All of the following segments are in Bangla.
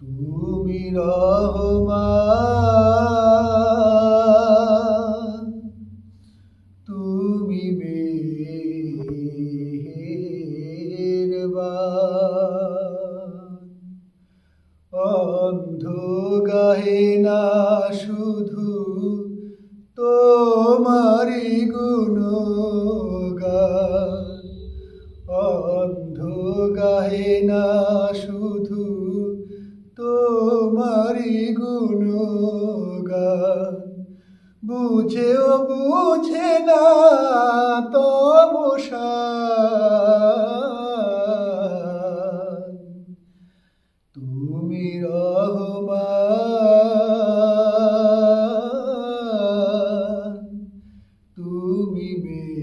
তুমি রহমান তুমি অন্ধ গাহে না শুধু তোমারি গুণগান অন্ধ গাহে না শুধু বুঝেও বুঝে না তমসান তুমি রহমান তুমি মেহেরবান।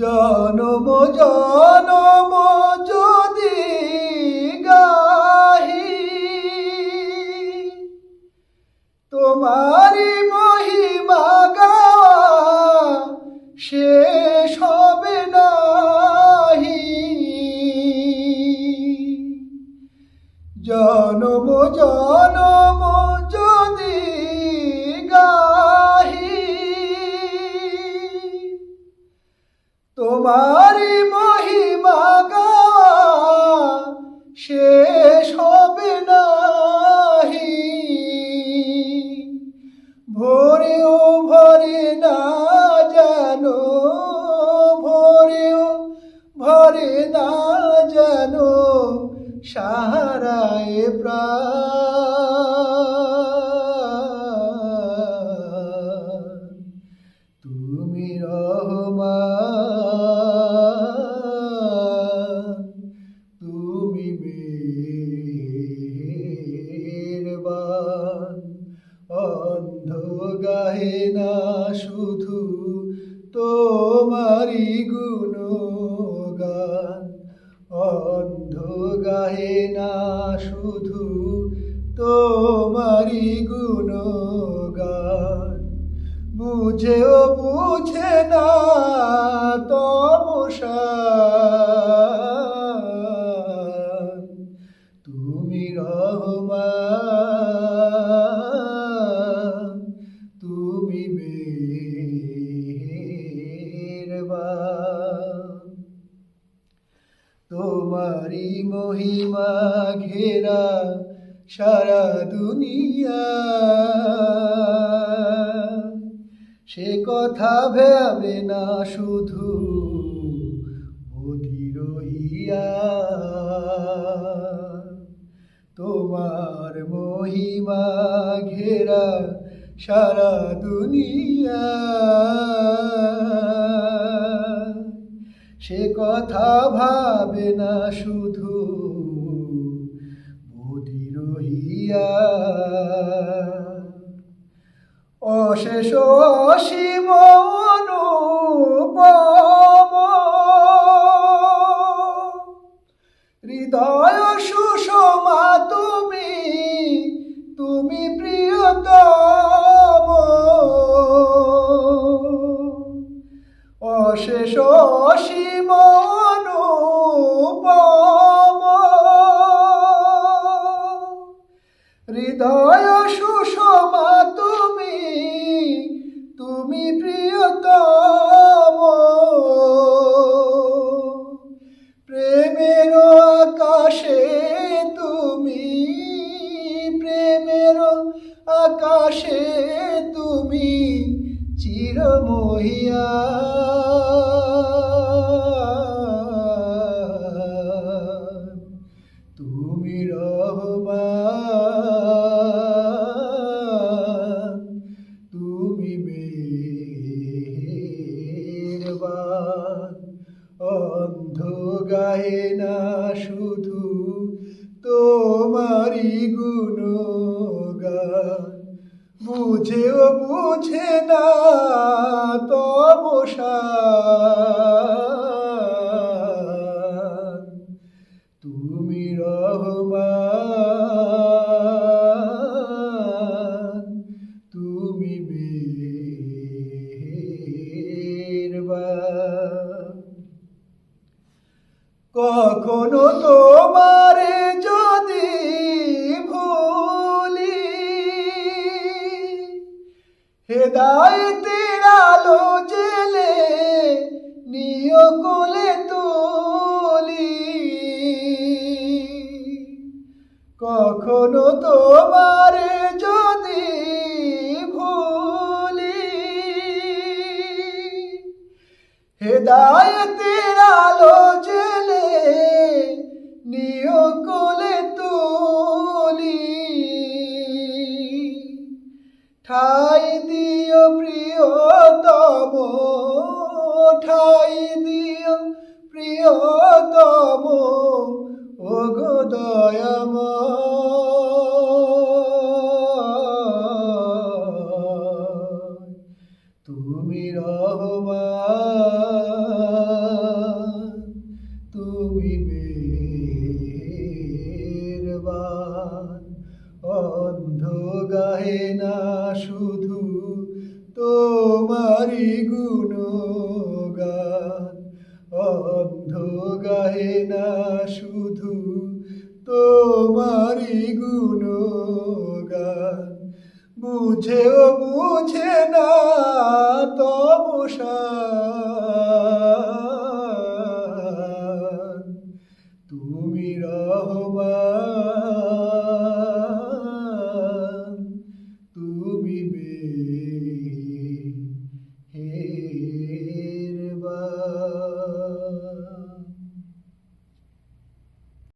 জনম জনম তোমারি অন্ধ গাহে না শুধু তোমারি গুণগান। অন্ধ গাহে না শুধু তোমারি গুণগান। বুঝেও তোমারি মহিমা ঘেরা সারা দুনিয়া। সে কথা ভাবে না শুধু তোমার মহিমা ঘেরা সারা দুনিয়া। সে কথা ভাবে না শুধু বধির হইয়া অশেষ শিব হৃদয় সুষমা তুমি হৃদয় সুষমা তুমি তুমি প্রিয়তম। প্রেমের আকাশে তুমি প্রেমের আকাশে তুমি চিরমহিয়া। অন্ধ গায়ে না শুধু তোমারি গুণগান। বুঝেও বুঝে না তমসান হেদায়তের আলো জেলে নিয় কোলে তুলি। কখনো তোমারে যদি ভুলি। হেদায়তের আলো জেলে রহমান তুমি মেহেরবান অন্ধ গাহে না শুধু তোমারি গুণগান। অন্ধ বুঝেও বুঝে না তবসা